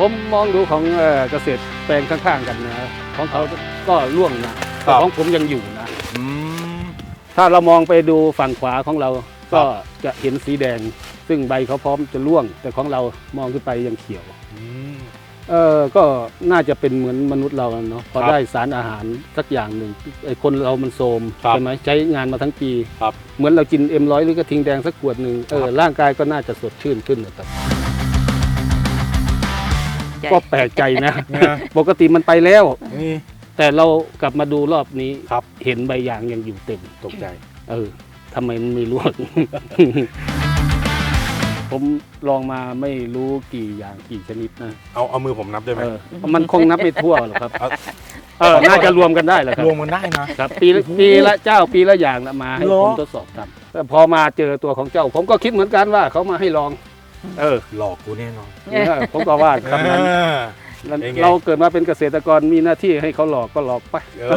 ผมมองดูของเอ่อเกษตรแปลงข้างๆกันนะ ของเขาก็ร่วงนะแต่ของผมยังอยู่นะอืมถ้าเรามองไปดูฝั่งขวาของเราครัก็บจะเห็นสีแดง ซึ่งใบเขาพร้อมจะร่วง แต่ของเรามองขึ้นไปยังเขียวอืมเออก็น่าจะเป็นเหมือนมนุษย์เราเนาะพอครับได้สารอาหารสักอย่างหนึ่งไอ้คนเรามันโทรมครับใช่ไหมใช้งานมาทั้งปีครับเหมือนเรากินเอ็มร้อยหรือกระทิงแดงสักขวดหนึ่งเออครับร่างกายก็น่าจะสดชื่นขึ้นนะครับ ใจ ก็แปลกใจนะเนี่ยปกติมันไปแล้ว นี่ แต่เรากลับมาดูรอบนี้ครับ เห็นใบยางยังอยู่เต็ม ตกใจ เออทำไมมันไม่ร่วง ผมลองมาไม่รู้กี่อย่างกี่ชนิดนะเอาเอามือผมนับได้ไหมเออมันคงนับไม่ทั่วหรอกครับ เอาเออ น่าจะรวมกันได้แหละครัรบ วมกันได้นะ ครับปีละปีละเจ้าปีละอย่างนะมาให้เหรอ ผมทดสอบทำแต่พอมาเจอตัวของเจ้า ผมก็คิดเหมือนกันว่าเขามาให้ลอง เออหลอกกูแน่นอนเออผมก็ว่าคำนั้นอ่าแล้วเป็นไง เราเกิดมาเป็นเกษตรกรมีหน้าที่ให้เขาหลอกก็หลอกไป เออ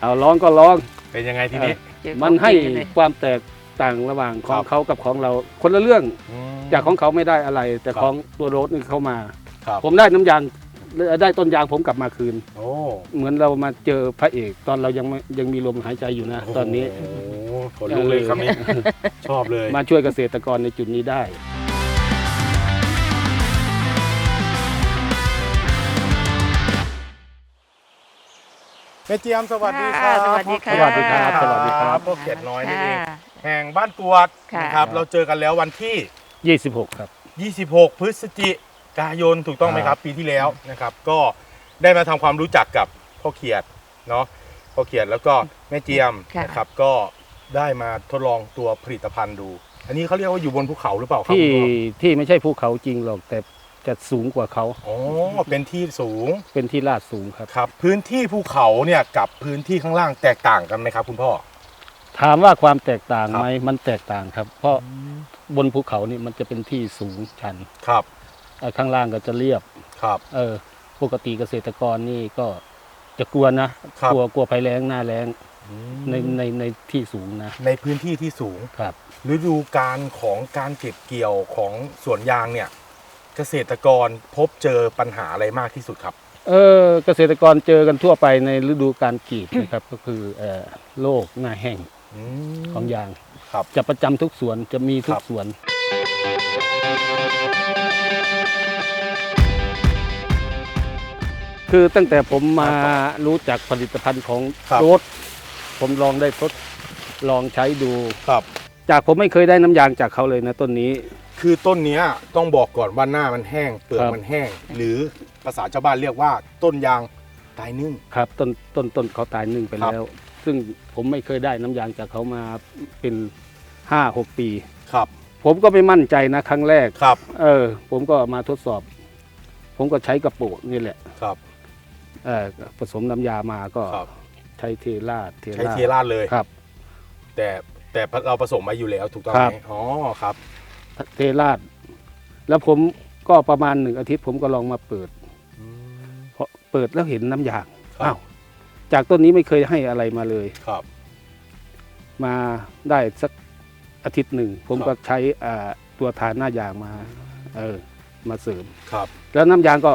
เอาลองก็ลอง เป็นยังไงทีนี้เจอของมันให้จริงเลย ความแตกต่างระหว่างขอคงรับเขากับของเรา คนละเรื่องอืมจากของเขาไม่ได้อะไร แต่ครับ ของตัวรถนี่เขามา ครับผมได้น้ำยางได้ต้นยางผมกลับมาคืน โอ้เหมือนเรามาเจอพระเอก ตอนเรายังไม่ยังมีลมหายใจอยู่นะ ตอนนี้ โอ้โหขนลุกเลยคำนี้ชอบเลย มาช่วยเกษตรกรในจุดนี้ได้ แม่เจียมสวัสดีครับค่ะสวัสดีค่ะ สวัสดีครับสวัสดีครับพวกเขียดน้อยนี่เองค่ะ แห่งบ้านกวดค่ะ นะครับเราเจอกันแล้ววันที่ 26 ครับ 26 พฤศจิกายนถูกต้องไหมครับ ปีที่แล้วนะครับ ก็ได้มาทำความรู้จักกับพ่อเขียดเนาะพ่อเขียดแล้วก็แม่เจียมค่ะ นะครับก็ได้มาทดลองตัวผลิตภัณฑ์ดู อันนี้เขาเรียกว่าอยู่บนภูเขาหรือเปล่าครับที่คุณพ่อที่ไม่ใช่ภูเขาจริงหรอกแต่ จะสูงกว่าเขาอ๋อเป็นที่สูงเป็นที่ลาดสูงครับ ครับ พื้นที่ภูเขาเนี่ยกับพื้นที่ข้างล่างแตกต่างกันไหมครับคุณพ่อ ถามว่าความแตกต่างครับไหมมันแตกต่างครับ เพราะบนภูเขานี่มันจะเป็นที่สูงชันครับเอ่อข้างล่างก็จะเรียบครับ เออปกติเกษตรกรนี่ก็จะกลัวนะครับกลัวกลัวภัยแล้งหน้าแล้งในในในที่สูงนะ ในพื้นที่ที่สูงครับฤดูการของการเก็บเกี่ยวของสวนยางเนี่ย เกษตรกรพบเจอปัญหาอะไรมากที่สุดครับ เออเกษตรกรเจอกันทั่วไปในฤดูการกรีดนะครับ ก็คือเอ่อโรคหน้าแห้งอืม ของยาง ครับ จะประจำทุกสวนจะมีทุคกรับสวน คือตั้งแต่ผมมารู้จักผลิตภัณฑ์ของครับโรสผมลองได้ทดลองใช้ดู ครับ จากผมไม่เคยได้น้ำยางจากเขาเลยนะต้นนี้ คือต้นเนี้ยต้องบอกก่อนว่าหน้ามันแห้งเปลือกครับ มันแห้ง หรือภาษาชาวบ้านเรียกว่าต้นยางตายนึ่ง ครับต้นต้นต้นเขาตายหนึ่งไปครับ แล้ว ซึ่งผมไม่เคยได้น้ำยางจากเขามาเป็นห้าหกปี ครับผมก็ไม่มั่นใจนะครั้งแรก ครับเออ ผมก็มาทดสอบ ผมก็ใช้กระปุกนี่แหละครับเออผสมน้ำยามาก็ครับใช้เทราดเทใช้ราดเทราดเลย ครับ แต่แต่เราผสมไว้อยู่แล้วถูกต้องคไหรับมอ๋อครับ เทราดแล้วผมก็ประมาณหนึ่งอาทิตย์ผมก็ลองมาเปิดเพราะเปิดแล้วเห็นน้ำยางครับ อ้าวจากต้นนี้ไม่เคยให้อะไรมาเลย ครับ มาได้สักอาทิตย์หนึ่ง ผมครับก็ใช้อ่าตัวทานหน้ายางมาเออมาเสริม ครับแล้วน้ำยางก็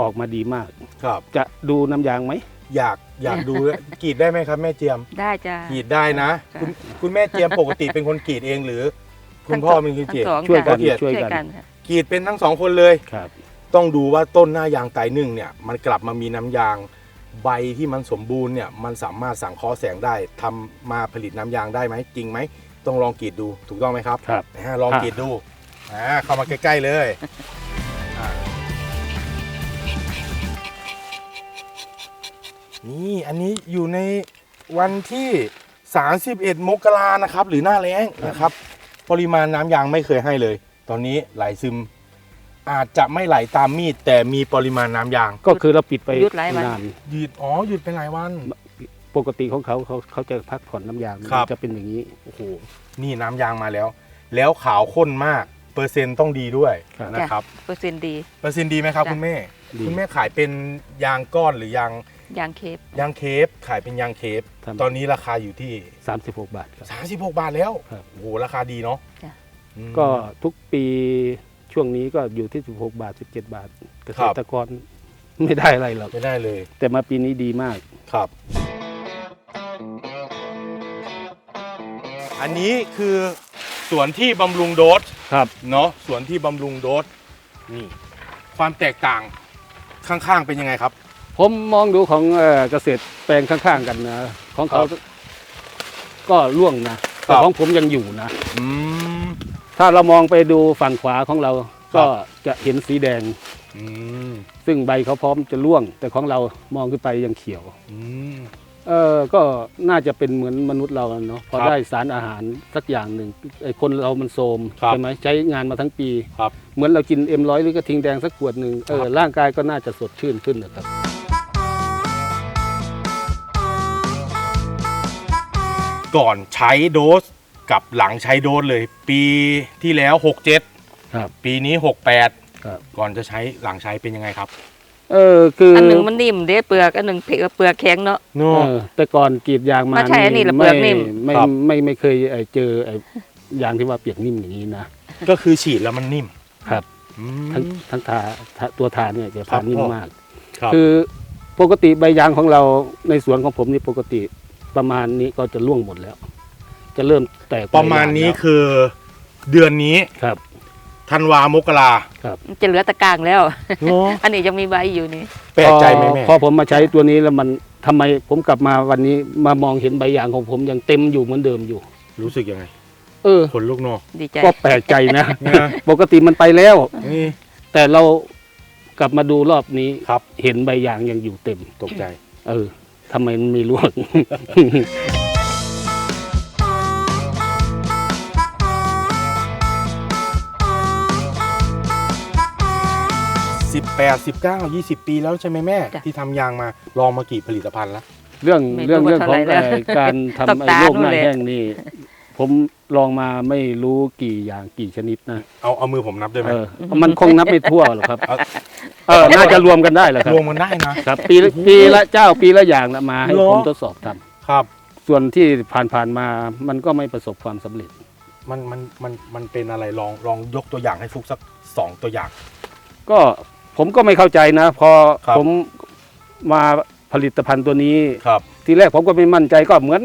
ออกมาดีมาก ครับ จะดูน้ำยางไหม อยากอยากดูกรีดได้ไหมครับแม่เจียมได้จ้ากรีดได้นะ จ้ะ คุณคุณแม่เจียมปกติเป็นคนกรีดเองหรือ คุณพ่อเป็นคนกรีดทั้งสองช่วยกันจ้ะช่วยช่วยกันกันค่ะกรีดเป็นทั้งสองคนเลย ครับ ต้องดูว่าต้นหน้ายางไตหนึ่งเนี่ยมันกลับมามีน้ำยาง ใบที่มันสมบูรณ์เนี่ยมันสามารถสังเคราะห์แสงได้ทำมาผลิตน้ำยางได้ไหมจริงไหมต้องลองกรีดดูถูกต้องไหมครับครับอ่าลองกรีดดูอ่าเข้ามาใกล้ๆเลยอ่านี่อันนี้อยู่ในวันที่ 31 มกรานะครับ หรือหน้าแล้งนะครับ ปริมาณน้ำยางไม่เคยให้เลย ตอนนี้ไหลซึม อาจจะไม่ไหลตามมีด แต่มีปริมาณน้ำยาง ก็คือเราปิดไปหยุดหลายวัน นานหยุดอ๋อหยุดไปหลายวัน ปกติของเขาเขาเขาจะพักผ่อนน้ำยางครับ จะเป็นอย่างนี้ โอ้โหนี่น้ำยางมาแล้ว แล้วขาวข้นมากเปอร์เซ็นต์ต้องดีด้วยครับ นะครับ เปอร์เซ็นต์ดี เปอร์เซ็นต์ดีไหมครับ จ้ะ คุณแม่ ดี คุณแม่ขายเป็นยางก้อนหรือยาง ยางเคปยางเคฟขายเป็นยางเคฟครับ ตอนนี้ราคาอยู่ที่ 36 บาทครับ 36 บาทแล้วครับ โอ้โหราคาดีเนาะจ้ะ อืม ก็ทุกปีช่วงนี้ก็อยู่ที่ 16 บาท 17 บาท เกคษรับตรกรไม่ได้อะไรหรอก ไม่ได้เลยแต่มาปีนี้ดีมาก ครับ อันนี้คือสวนที่บำรุงโดสครับ เนาะสวนที่บำรุงโดสนี่ความแตกต่างข้างๆเป็นยังไงครับ ผมมองดูของเอ่อเกษตรแปลงข้างๆกันนะของเขาครับก็ร่วงนะแต่ครับของผมยังอยู่นะอืม ถ้าเรามองไปดูฝั่งขวาของเราครัก็บจะเห็นสีแดง อืม ซึ่งใบเขาพร้อมจะร่วง แต่ของเรามองขึ้นไปยังเขียวอืม เออก็น่าจะเป็นเหมือนมนุษย์เราอะเนาะพอครับได้สารอาหารสักอย่างหนึ่งไอ้คนเรามันโทรมครับใช่ไหมใช้งานมาทั้งปี ครับ เหมือนเรากินเอ็มร้อยหรือกระทิงแดงสักขวดหนึ่งเออครับร่างกายก็น่าจะสดชื่นขึ้นนะครับ ก่อนใช้โดสกับหลังใช้โดสเลย ปีที่แล้ว67ครับปีนี้ ครับ 68 ก่อนจะใช้หลังใช้เป็นยังไงครับเออคือออันหนึ่งมันนิ่มเด้เปลือกอันหนึ่งเปลือกแข็งเนาะเนาะเออแต่ก่อนกรีดยางมามาใช้อันนี้เหรอเปลืไม่อกนิ่ม ไม่ครับไม่ไม่เคยไอ้เจอไอ้ยางที่ว่าเปียกนิ่มอย่างนี้นะ ก็คือฉีดแล้วมันนิ่มครับ อืทั้งมทั้งทาทาตัวทาเนี่ยจะครัทาบนิ่มพ่อ มาก ครับ คือปกติใบยางของเราในสวนของผมนี่ปกติ ประมาณนี้ก็จะร่วงหมดแล้ว จะเริ่มแตกใบประมาณนี้ยงแล้วคือ เดือนนี้ครับธันวามกรามันจะเหลือแตะกร้างแล้วเนาะอันนี้ยังมีใบอยู่นี่แปลกใจไหมแม่พอพอผมมาใช้ตัวนี้แล้วมันทำไมผมกลับมาวันนี้มามองเห็นใบยางของผมยังเต็มอยู่เหมือนเดิมอยู่ รู้สึกยังไง เออคนลูกเนอกดีใจก็แปลกใจนะนะปกติมันไปแล้วนี่แต่เรากลับมาดูรอบนี้ครับ เห็นใบยางยังอยู่เต็มตกใจ เออ ทำไมมันไม่ร่วง18 19 20ปีแล้วใช่ไหมแม่ จ้ะ ที่ทำยางมาลองมากี่ผลิตภัณฑ์แล้ว เรื่องไม่รู้เรื่องว่าเรื่องของเท่าไหร่แล้วเอ่อการตกทำไอ้ตาโรคหน้านู่นแหละแห้งนี่ ผมลองมาไม่รู้กี่อย่างกี่ชนิดนะเอาเอามือผมนับได้ไหมเออมันคงนับไม่ทั่วหรอกครับเอาเออน่าจะรวมกันได้แหละครัรบวมกันได้นะ ครับ ปีละปีละเจ้าปีละอย่างนะมาให้เหรอผมทดสอบทำครับส่วนที่ผ่านๆมามันก็ไม่ประสบความสำเร็จ มันมันมันมันเป็นอะไรลองลองยกตัวอย่างให้ฟุกสักสองตัวอย่าง ก็ผมก็ไม่เข้าใจนะ พอครับ ผมมาผลิตภัณฑ์ตัวนี้ ครับ ทีแรกผมก็ไม่มั่นใจก็เหมือน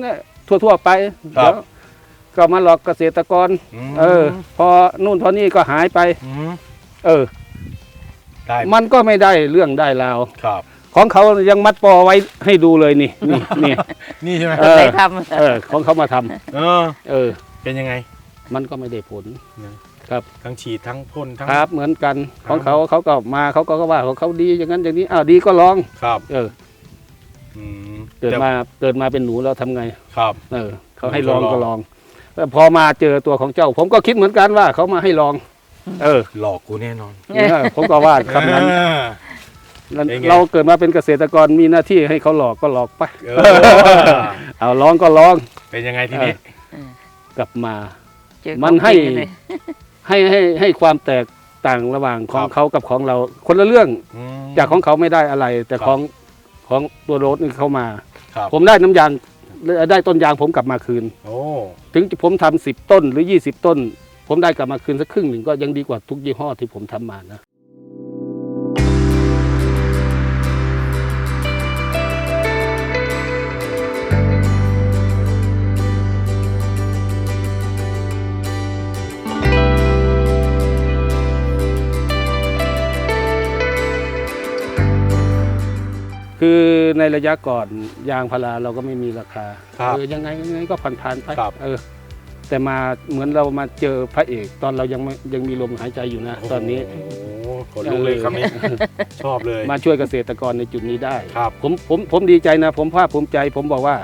ทั่ว ๆ ไปครับ เดี๋ยว ก็มาหลอกเกษตรกร มเออ พอนู่นพอนี่ก็หายไปมเออ ได้มันก็ไม่ได้เรื่องได้ราวครับ ของเขายังมัดปอไว้ให้ดูเลยนี่นี่นี่ นี่ใช่ไหมเออ ใครทเออ ของเขามาทำเออ เออ เป็นยังไง มันก็ไม่ได้ผล ทั้งฉีดทั้งพ่นทั้ง ครับ เหมือนกันครับของเขาเขาก็มาเขาก็ว่าของเขาดีอย่างนั้นอย่างนี้อ้าวดีก็ลอง ครับเออ อืมเกิดแต่มาเกิดมาเป็นหนูเราทำไง ครับ เออเขาให้ลองก็ลองก็ลอง แต่พอมาเจอตัวของเจ้า ผมก็คิดเหมือนกันว่าเขามาให้ลอง เออหลอกกูแน่นอนเนี่ยผมก็ว่าคำนั้นเออนั่นเป็นไง เราเกิดมาเป็นเกษตรกรมีหน้าที่ให้เขาหลอกก็หลอกไป เออเอาลองก็ลอง เป็นยังไงทีนี้ กลับมาำเจอมันให้ของจริงเลย ให้ให้ให้ความแตกต่างระหว่างของครับ เขากับของเรา คนละเรื่องอืมจากของเขาไม่ได้อะไร แต่ครับ ของของตัวรถนี่เขามา ครับผมได้น้ำยาง ได้ต้นยางผมกลับมาคืน โอ้ถึงผมทำสิบต้นหรือยี่สิบต้น ผมได้กลับมาคืนสักครึ่งหนึ่งก็ยังดีกว่าทุกยี่ห้อที่ผมทำมานะ คือในระยะก่อนยางพาราเราก็ไม่มีราคาครับเออยังไงยังไงก็ผ่านผ่านๆไปครับเออ แต่มาเหมือนเรามาเจอพระเอก ตอนเรายังไม่ยังมีลมหายใจอยู่นะ ตอนนี้โอ้โหขนลุกเลยคำนี้ชอบเลยมาช่วยเกษตรกรในจุดนี้ได้ ครับ ผมผมผมดีใจนะ ผมภาคภูมิใจ ผมบอกว่า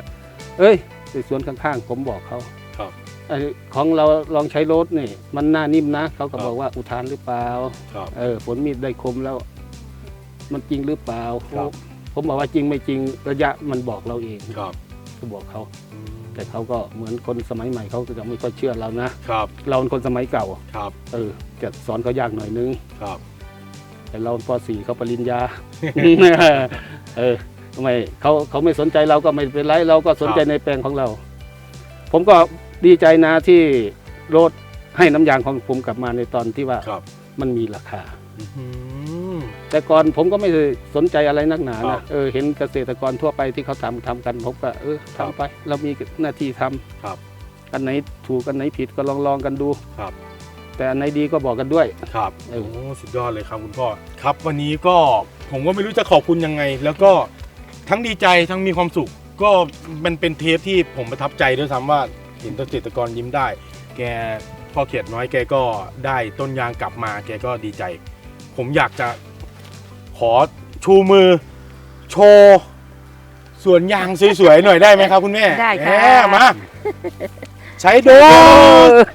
เอ้ยในสวนข้างๆ ผมบอกเขาครับ ไอ้ของเราลองใช้รถนี่ มันหน้านิ่มนะ เขาก็ครับบอกว่าอุทานหรือเปล่า ครับ เออผลมีดได้คมแล้ว มันจริงหรือเปล่าครับ ผมบอกว่าจริงไม่จริงระยะมันบอกเราเองครับก็บอกเขาอืมแต่เขาก็เหมือนคนสมัยใหม่เขาก็จะไม่ค่อยเชื่อเรานะครับ เราเป็นคนสมัยเก่าครับเออจะสอนเขายากหน่อยนึงครับ แต่เราป .4 เขาปริญญาเออทำไมเขาเขาไม่สนใจเราก็ไม่เป็นไรเราก็สนใจครับในแปลงของเรา ผมก็ดีใจนะที่โรดให้น้ำยางของผมกลับมาในตอนที่ว่าครับ มันมีราคาอืมแต่ก่อนผมก็ไม่ได้สนใจอะไรนักหนาครันะบเออเห็นเกษตรกรทั่วไปที่เขาทำทำกันผมก็เออครับทำไป เรามีหน้าที่ทำครับอันไหนถูกอันไหนผิดก็ลองลองกันดูครับแต่อันไหนดีก็บอกกันด้วย ครับเอโอ้อสุดยอดเลยครับคุณพ่อ ครับวันนี้ก็ผมก็ไม่รู้จะขอบคุณยังไง แล้วก็ทั้งดีใจทั้งมีความสุข ก็มันเป็นเทปที่ผมประทับใจด้วยซ้ำว่าเห็นเกษตรกรยิ้มได้ แก พ่อเขียดน้อยแกก็ได้ต้นยางกลับมาแกก็ดีใจ ผมอยากจะขอชูมือ โชว์สวนยางสวยๆหน่อยได้ไหมครับคุณแม่ได้ค่ะ แหมมา ใช้ดู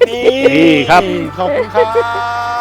นี่นี่ครับ ขอบคุณครับ